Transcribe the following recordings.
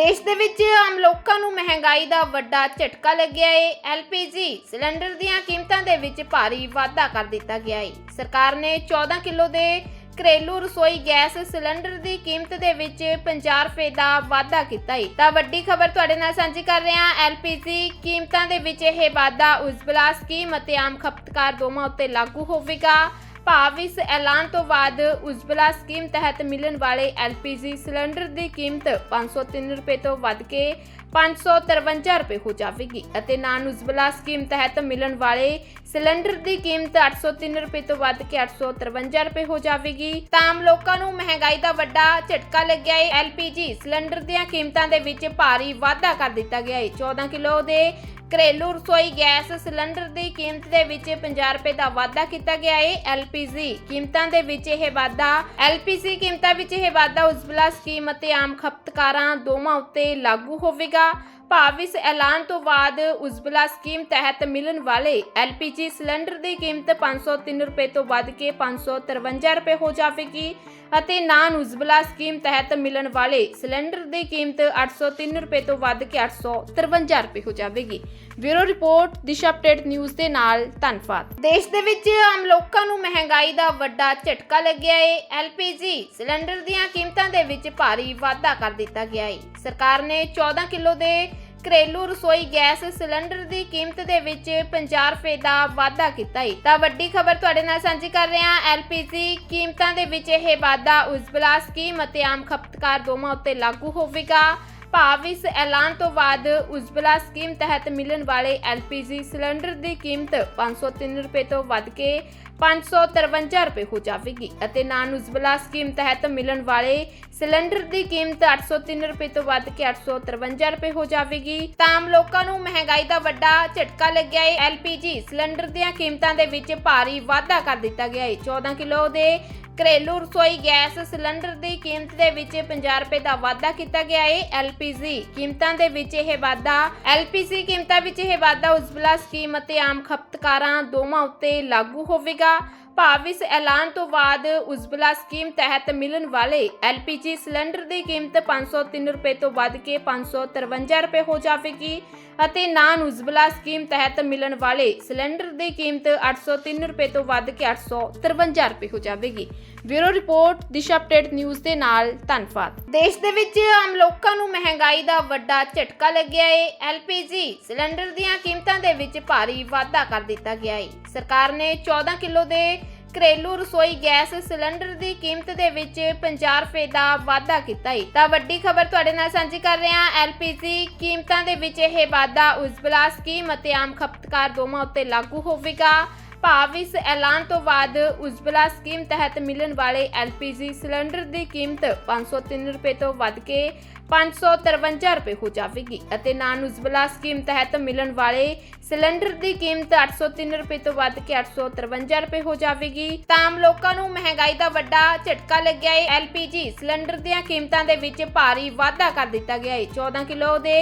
ਦੇਸ਼ ਦੇ ਵਿੱਚ ਆਮ ਲੋਕਾਂ ਨੂੰ ਮਹਿੰਗਾਈ ਦਾ ਵੱਡਾ ਝਟਕਾ ਲੱਗਿਆ ਹੈ ਐਲਪੀਜੀ ਸਿਲੰਡਰ ਦੀਆਂ ਕੀਮਤਾਂ ਦੇ ਵਿੱਚ ਭਾਰੀ ਵਾਧਾ ਕਰ ਦਿੱਤਾ ਗਿਆ ਹੈ ਸਰਕਾਰ ਨੇ 14 ਕਿਲੋ ਦੇ ਘਰੇਲੂ ਰਸੋਈ ਗੈਸ ਸਿਲੰਡਰ ਦੀ ਕੀਮਤ ਦੇ ਵਿੱਚ 50 ਰੁਪਏ ਦਾ ਵਾਧਾ ਕੀਤਾ ਹੈ ਤਾਂ ਵੱਡੀ ਖਬਰ ਤੁਹਾਡੇ ਨਾਲ ਸਾਂਝੀ ਕਰ ਰਹੇ ਹਾਂ। ਐਲਪੀਜੀ ਕੀਮਤਾਂ ਦੇ ਵਿੱਚ ਇਹ ਵਾਧਾ ਉਜਵਲਾ ਸਕੀਮ ਅਤੇ ਆਮ ਖਪਤਕਾਰ ਦੋਵਾਂ ਉੱਤੇ ਲਾਗੂ ਹੋਵੇਗਾ। ਭਾਵ ਇਸ ਐਲਾਨ ਤੋਂ ਬਾਅਦ ਉਜਵਲਾ ਸਕੀਮ ਤਹਿਤ ਮਿਲਣ ਵਾਲੇ ਐਲਪੀਜੀ ਸਿਲੰਡਰ ਦੀ ਕੀਮਤ 503 ਰੁਪਏ ਤੋਂ ਵੱਧ ਕੇ 553 ਰੁਪਏ ਹੋ ਜਾਵੇਗੀ ਅਤੇ ਨਾਨ ਉਜਵਲਾ ਸਕੀਮ ਤਹਿਤ ਮਿਲਣ ਵਾਲੇ ਸਿਲੰਡਰ ਦੀ ਕੀਮਤ 803 ਰੁਪਏ ਤੋਂ ਵੱਧ ਕੇ 853 ਰੁਪਏ ਹੋ ਜਾਵੇਗੀ। ਤਾਂ ਆਮ ਲੋਕਾਂ ਨੂੰ ਮਹਿੰਗਾਈ ਦਾ ਵੱਡਾ ਝਟਕਾ ਲੱਗਿਆ ਹੈ। ਐਲਪੀਜੀ ਸਿਲੰਡਰ ਦੀਆਂ ਕੀਮਤਾਂ ਦੇ ਵਿੱਚ ਭਾਰੀ ਵਾਧਾ ਕਰ ਦਿੱਤਾ ਗਿਆ ਹੈ। 14 ਕਿਲੋ ਦੇ ਘਰੇਲੂ ਰਸੋਈ ਗੈਸ ਸਿਲੰਡਰ ਦੀ ਕੀਮਤ ਦੇ ਵਿੱਚ 50 ਰੁਪਏ ਦਾ ਵਾਧਾ ਕੀਤਾ ਗਿਆ ਹੈ ਐਲਪੀਜੀ ਕੀਮਤਾਂ ਦੇ ਵਿੱਚ ਇਹ ਵਾਧਾ, ਐਲਪੀਜੀ ਕੀਮਤਾਂ ਵਿੱਚ ਇਹ ਵਾਧਾ ਉਜਵਲਾ ਸਕੀਮ ਅਤੇ ਆਮ ਖਪਤਕਾਰਾਂ ਦੋਵਾਂ ਉੱਤੇ ਲਾਗੂ ਹੋਵੇਗਾ। ਭਾਵ ਇਸ ਐਲਾਨ ਤੋਂ ਬਾਅਦ ਉਜਵਲਾ ਸਕੀਮ ਤਹਿਤ ਮਿਲਣ ਵਾਲੇ ਐਲਪੀਜੀ ਸਿਲੰਡਰ ਦੀ ਕੀਮਤ 503 ਰੁਪਏ ਤੋਂ ਵੱਧ ਕੇ 553 ਰੁਪਏ ਹੋ ਜਾਵੇਗੀ ਅਤੇ ਨਾਨ ਉਜਵਲਾ ਸਕੀਮ ਤਹਿਤ ਮਿਲਣ ਵਾਲੇ ਸਿਲੰਡਰ ਦੀ ਕੀਮਤ 803 ਰੁਪਏ ਤੋਂ ਵੱਧ ਕੇ 853 ਰੁਪਏ ਹੋ ਜਾਵੇਗੀ। Bureau report, Disha update news ਦੇ ਨਾਲ ਧੰਨਵਾਦ। ਦੇਸ਼ ਦੇ ਵਿੱਚ ਆਮ ਲੋਕਾਂ ਨੂੰ ਮਹਿੰਗਾਈ ਦਾ ਵੱਡਾ ਝਟਕਾ ਲੱਗਿਆ ਹੈ ਐਲਪੀਜੀ ਸਿਲੰਡਰ ਦੀਆਂ ਕੀਮਤਾਂ ਦੇ ਵਿੱਚ ਭਾਰੀ ਵਾਧਾ ਕਰ ਦਿੱਤਾ ਗਿਆ ਹੈ ਸਰਕਾਰ ਨੇ 14 ਕਿਲੋ ਦੇ ਘਰੇਲੂ ਰਸੋਈ ਗੈਸ ਸਿਲੰਡਰ ਦੀ ਕੀਮਤ ਦੇ ਵਿੱਚ 50 ਰੁਪਏ ਦਾ ਵਾਧਾ ਕੀਤਾ ਹੈ ਤਾਂ ਵੱਡੀ ਖਬਰ ਤੁਹਾਡੇ ਨਾਲ ਸਾਂਝੀ ਕਰ ਰਹੇ ਹਾਂ। ਐਲਪੀਜੀ ਕੀਮਤਾਂ ਦੇ ਵਿੱਚ ਇਹ ਵਾਧਾ ਉਜਵਲਾ ਸਕੀਮ ਅਤੇ ਆਮ ਖਪਤਕਾਰ ਦੋਵਾਂ ਉੱਤੇ ਲਾਗੂ ਹੋਵੇਗਾ। ਭਾਵ ਇਸ ਐਲਾਨ ਤੋਂ ਬਾਅਦ ਉਜਵਲਾ ਸਕੀਮ ਤਹਿਤ ਮਿਲਣ ਵਾਲੇ ਐਲਪੀਜੀ ਸਿਲੰਡਰ ਦੀ ਕੀਮਤ 503 ਰੁਪਏ ਤੋਂ ਵੱਧ ਕੇ 553 ਰੁਪਏ ਹੋ ਜਾਵੇਗੀ ਅਤੇ ਨਾਨ ਉਜਬਲਾ ਸਕੀਮ ਤਹਿਤ ਮਿਲਣ ਵਾਲੇ ਸਿਲੰਡਰ ਦੀ ਕੀਮਤ 803 ਰੁਪਏ ਤੋਂ ਵੱਧ ਕੇ 853 ਰੁਪਏ ਹੋ ਜਾਵੇਗੀ। ਤਾਂ ਆਮ ਲੋਕਾਂ ਨੂੰ ਮਹਿੰਗਾਈ ਦਾ ਵੱਡਾ ਝਟਕਾ ਲੱਗਿਆ ਹੈ। ਐਲਪੀਜੀ ਸਿਲੰਡਰ ਦੀਆਂ ਕੀਮਤਾਂ ਦੇ ਵਿੱਚ ਭਾਰੀ ਵਾਧਾ ਕਰ ਦਿੱਤਾ ਗਿਆ ਹੈ। 14 ਕਿਲੋ ਦੇ ਘਰੇਲੂ ਰਸੋਈ ਗੈਸ ਸਿਲੰਡਰ ਦੀ ਕੀਮਤ ਦੇ ਵਿੱਚ 50 ਰੁਪਏ ਦਾ ਵਾਧਾ ਕੀਤਾ ਗਿਆ ਹੈ। ਐਲਪੀਜੀ ਕੀਮਤਾਂ ਦੇ ਵਿੱਚ ਇਹ ਵਾਧਾ, ਐਲਪੀਜੀ ਕੀਮਤਾਂ ਵਿੱਚ ਇਹ ਵਾਧਾ ਉਜਵਲਾ ਸਕੀਮ ਅਤੇ ਆਮ ਖਪਤਕਾਰਾਂ ਦੋਵਾਂ ਉੱਤੇ ਲਾਗੂ ਹੋਵੇਗਾ। tá? ਭਾਵ ਇਸ ਐਲਾਨ ਤੋਂ ਬਾਅਦ ਉਜਵਲਾ ਸਕੀਮ ਤਹਿਤ ਮਿਲਣ ਵਾਲੇ ਐਲਪੀਜੀ ਸਿਲੰਡਰ ਦੀ ਕੀਮਤ 503 ਰੁਪਏ ਤੋਂ ਵੱਧ ਕੇ 553 ਰੁਪਏ ਹੋ ਜਾਵੇਗੀ ਅਤੇ ਨਾਨ ਉਜ਼ਬਲਾ ਸਕੀਮ ਤਹਿਤ ਮਿਲਣ ਵਾਲੇ ਸਿਲੰਡਰ ਦੀ ਕੀਮਤ 803 ਰੁਪਏ ਤੋਂ ਵੱਧ ਕੇ 853 ਰੁਪਏ ਹੋ ਜਾਵੇਗੀ। Bureau report, Disha update news ਦੇ ਨਾਲ ਧੰਨਵਾਦ। ਦੇਸ਼ ਦੇ ਵਿੱਚ ਆਮ ਲੋਕਾਂ ਨੂੰ ਮਹਿੰਗਾਈ ਦਾ ਵੱਡਾ ਝਟਕਾ ਲੱਗਿਆ ਹੈ ਐਲਪੀਜੀ ਸਿਲੰਡਰ ਦੀਆਂ ਕੀਮਤਾਂ ਦੇ ਵਿੱਚ ਭਾਰੀ ਵਾਧਾ ਕਰ ਦਿੱਤਾ ਗਿਆ ਹੈ ਸਰਕਾਰ ਨੇ 14 ਕਿਲੋ ਦੇ ਘਰੇਲੂ ਰਸੋਈ ਗੈਸ ਸਿਲੰਡਰ ਦੀ ਕੀਮਤ ਦੇ ਵਿੱਚ 50 ਰੁਪਏ ਦਾ ਵਾਧਾ ਕੀਤਾ ਹੈ ਤਾਂ ਵੱਡੀ ਖਬਰ ਤੁਹਾਡੇ ਨਾਲ ਸਾਂਝੀ ਕਰ ਰਹੇ ਹਾਂ, ਐਲਪੀਜੀ ਕੀਮਤਾਂ ਦੇ ਵਿੱਚ ਇਹ ਵਾਧਾ ਉਜਵਲਾ ਸਕੀਮ ਅਤੇ ਆਮ ਖਪਤਕਾਰ ਦੋਵਾਂ ਉੱਤੇ ਲਾਗੂ ਹੋਵੇਗਾ। ਭਾਵ ਇਸ ਐਲਾਨ ਤੋਂ ਬਾਅਦ ਉਜਵਲਾ ਸਕੀਮ ਤਹਿਤ ਮਿਲਣ ਵਾਲੇ ਐਲਪੀਜੀ ਸਿਲੰਡਰ ਦੀ ਕੀਮਤ 503 ਰੁਪਏ ਤੋਂ ਵੱਧ ਕੇ 553 ਰੁਪਏ ਹੋ ਜਾਵੇਗੀ ਅਤੇ ਨਾਨ ਉਜਬਲਾ ਸਕੀਮ ਤਹਿਤ ਮਿਲਣ ਵਾਲੇ ਸਿਲੰਡਰ ਦੀ ਕੀਮਤ 803 ਰੁਪਏ ਤੋਂ ਵੱਧ ਕੇ 853 ਰੁਪਏ ਹੋ ਜਾਵੇਗੀ। ਤਾਂ ਆਮ ਲੋਕਾਂ ਨੂੰ ਮਹਿੰਗਾਈ ਦਾ ਵੱਡਾ ਝਟਕਾ ਲੱਗਿਆ ਹੈ। ਐਲਪੀਜੀ ਸਿਲੰਡਰ ਦੀਆਂ ਕੀਮਤਾਂ ਦੇ ਵਿੱਚ ਭਾਰੀ ਵਾਧਾ ਕਰ ਦਿੱਤਾ ਗਿਆ ਹੈ। 14 ਕਿਲੋ ਦੇ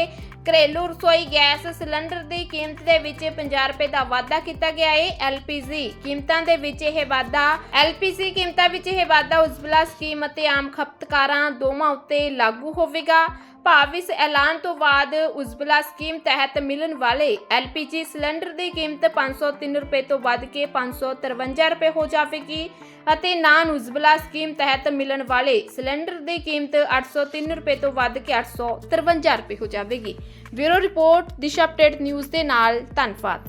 ਘਰੇਲੂ ਰਸੋਈ ਗੈਸ ਸਿਲੰਡਰ ਦੀ ਕੀਮਤ ਦੇ ਵਿੱਚ 50 ਰੁਪਏ ਦਾ ਵਾਧਾ ਕੀਤਾ ਗਿਆ ਹੈ। ਐਲਪੀਜੀ ਕੀਮਤਾਂ ਦੇ ਵਿੱਚ ਇਹ ਵਾਧਾ, ਐਲਪੀਜੀ ਕੀਮਤਾਂ ਵਿੱਚ ਇਹ ਵਾਧਾ ਉਜਵਲਾ ਸਕੀਮ ਅਤੇ ਆਮ ਖਪਤਕਾਰਾਂ ਦੋਵਾਂ ਉੱਤੇ ਲਾਗੂ ਹੋਵੇਗਾ। ਭਾਵ ਇਸ ਐਲਾਨ ਤੋਂ ਬਾਅਦ ਉਜਵਲਾ ਸਕੀਮ ਤਹਿਤ ਮਿਲਣ ਵਾਲੇ ਐਲਪੀਜੀ ਸਿਲੰਡਰ ਦੀ ਕੀਮਤ 503 ਰੁਪਏ ਤੋਂ ਵੱਧ ਕੇ 553 ਰੁਪਏ ਹੋ ਜਾਵੇਗੀ ਅਤੇ ਨਾਨ ਉਜਵਲਾ ਸਕੀਮ ਤਹਿਤ ਮਿਲਣ ਵਾਲੇ ਸਿਲੰਡਰ ਦੀ ਕੀਮਤ 803 ਰੁਪਏ ਤੋਂ ਵੱਧ ਕੇ 853 ਰੁਪਏ ਹੋ ਜਾਵੇਗੀ। Bureau report, Disha update news ਦੇ ਨਾਲ ਧੰਨਵਾਦ।